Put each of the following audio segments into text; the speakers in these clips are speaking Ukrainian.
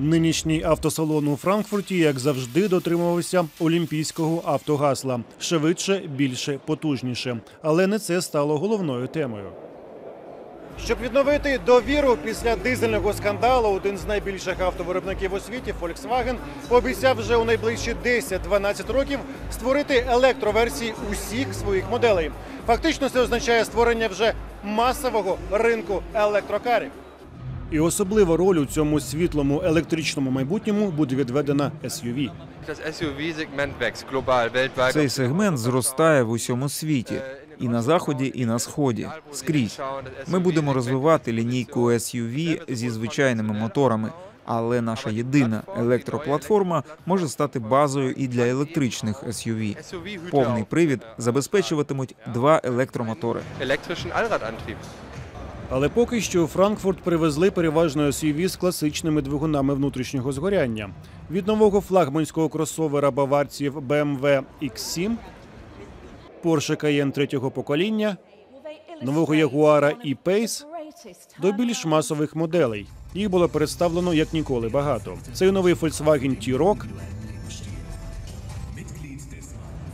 Нинішній автосалон у Франкфурті, як завжди, дотримувався олімпійського автогасла швидше, більше, потужніше. Але не це стало головною темою. Щоб відновити довіру після дизельного скандалу, один з найбільших автовиробників у світі Volkswagen пообіцяв вже у найближчі 10-12 років створити електроверсії усіх своїх моделей. Фактично, це означає створення вже масового ринку електрокарів. І особлива роль у цьому світлому електричному майбутньому буде відведена SUV. Цей сегмент зростає в усьому світі, і на заході, і на сході. Скрізь. Ми будемо розвивати лінійку SUV зі звичайними моторами, але наша єдина електроплатформа може стати базою і для електричних SUV. Повний привід забезпечуватимуть два електромотори. Але поки що у Франкфурт привезли переважно SUV з класичними двигунами внутрішнього згоряння. Від нового флагманського кросовера баварців BMW X7, Porsche Cayenne третього покоління, нового Ягуара і Pace до більш масових моделей. Їх було представлено як ніколи багато. Це і новий Volkswagen T-Roc,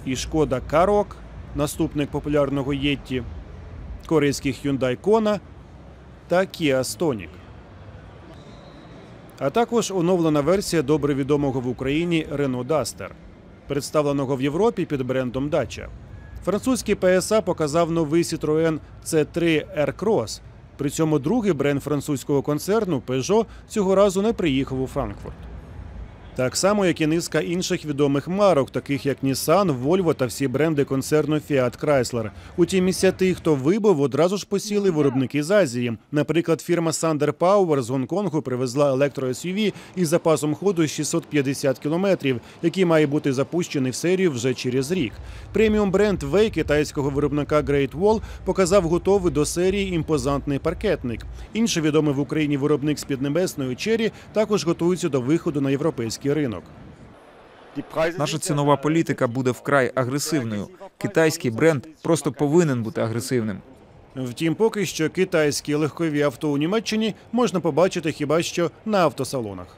і Шкода Karoq, наступник популярного Yeti, корейських Hyundai Kona та Kia Stonic. А також оновлена версія добре відомого в Україні Renault Duster, представленого в Європі під брендом Dacia. Французький PSA показав новий Citroën C3 Aircross. При цьому другий бренд французького концерну Peugeot цього разу не приїхав у Франкфурт. Так само, як і низка інших відомих марок, таких як Nissan, Volvo та всі бренди концерну Fiat Chrysler. Утім, місця тих, хто вибив, одразу ж посіли виробники з Азії. Наприклад, фірма Sander Power з Гонконгу привезла електро-SUV із запасом ходу 650 кілометрів, який має бути запущений в серію вже через рік. Преміум бренд Вей китайського виробника Great Wall показав готовий до серії імпозантний паркетник. Інший відомий в Україні виробник з Піднебесної Чері також готується до виходу на європейський ринок. Наша цінова політика буде вкрай агресивною. Китайський бренд просто повинен бути агресивним. Втім, поки що китайські легкові авто у Німеччині можна побачити хіба що на автосалонах.